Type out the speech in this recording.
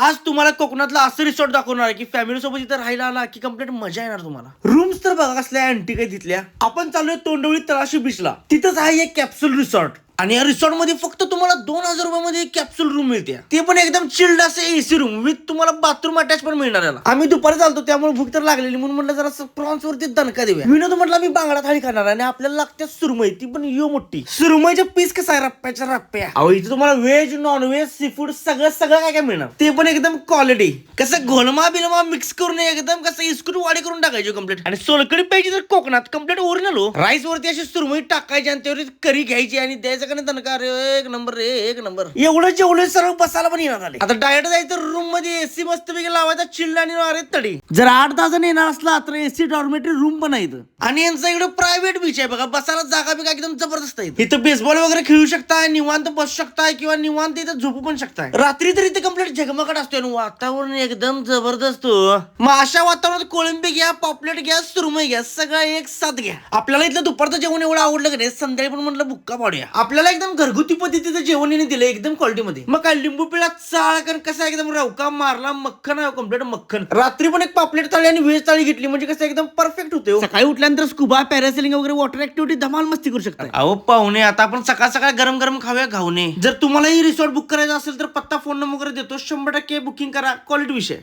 आज तुम्हाला कोकणातला असं रिसॉर्ट दाखवणार आहे की फॅमिली सोबत इथं राहायला आला की कंप्लीट मजा येणार तुम्हाला. रूम्स तर बघा कसल्या अँटी काय तिथल्या. आपण चाललोय तोंडवळी तळाशी बीचला तिथंच आहे एक कॅप्सूल रिसॉर्ट आणि या रिसॉर्टमध्ये फक्त तुम्हाला दोन हजार रुपयामध्ये कॅप्सूल रूम मिळते. ते पण एकदम चिल्ड असं एसी रूम विथ तुम्हाला बाथरूम अटॅच पण मिळणार याला. आम्ही दुपारी चालतो त्यामुळे भूक तर लागलेली. म्हणून म्हटलं जरा प्रॉन्स वरती दणका देऊया. विनोद म्हटलं मी बांगडा थाळी खाणार आणि आपल्याला लागते सुरमई. ती पण यो मोठी. सुरमईच्या पीस कसा आहे? रप्प्याच्या रप्प्या अहो इथे तुम्हाला veg non veg sea food सगळं सगळं काय काय मिळणार? ते पण एकदम क्वालिटी कसं घोलमा बिलमा मिक्स करून एकदम कसं इस्क्रू वाडी करून टाकायची कंप्लीट आणि सोलकडी पाहिजे तर कोकणात कंप्लीट ओरिजिनल हो. राईस वरती अशी सुरमई टाकायची आणि त्यावरती करी घ्यायची आणि द्यायचं का नाही दणका रे एक नंबर रे एक नंबर. एवढं जेवढे सर्व बसायला पण येणार आले आता डायरेक्ट जायचं रूममध्ये एसी मस्त पैकी लावायचा चिल्ड आणि अरे तडी. जर आठ दहा जण येणार असला तर एसी डॉर्मेटरी रूम पण आहे इथं. आणि यांचं इकडे प्रायव्हेट बीच आहे बघा बसायला जागा बिगा एकदम जबरदस्त आहे इथं. बेसबॉल वगैरे खेळू शकताय निवांत बसू शकताय किंवा निवांत इथं झोपू पण शकताय. रात्री तर इथे कंप्लीट झगमगाट असतो आणि वातावरण एकदम जबरदस्त. हो. मग अशा वातावरणात कोळंबी घ्या पॉपलेट घ्या सुरमई घ्या सगळं एक साथ घ्या. आपल्याला इथलं दुपारचं जेवण एवढं आवडलं की नाही संध्याकाळी पण म्हटलं बुक्का पाडूया. आपल्याला एकदम घरगुती पद्धतीचं जेवण याने दिलं एकदम क्वालिटी मध्ये. मग काय लिंबू पिळा चाळ कारण कसा एकदम रवका मारला मक्खन आहे कंप्लीट मक्खन रात्री पण एक पापलेट थाळी आणि व्हेज थाळी घेतली म्हणजे कसं एकदम परफेक्ट होते हो. सकाळी उठल्यानंतर स्कुबा पॅरासेलिंग वगैरे वॉटर ऍक्टिव्हिटी धमाल मस्ती करू शकता अहो पाहुणे आता आपण सकाळ सकाळ गरम गरम खाऊया घावणे. जर तुम्हाला ही रिसॉर्ट बुक करायचं असेल तर पत्ता फोन नंबर वगैरे देतो. शंभर टक्के बुकिंग करा. क्वालिटी विषय.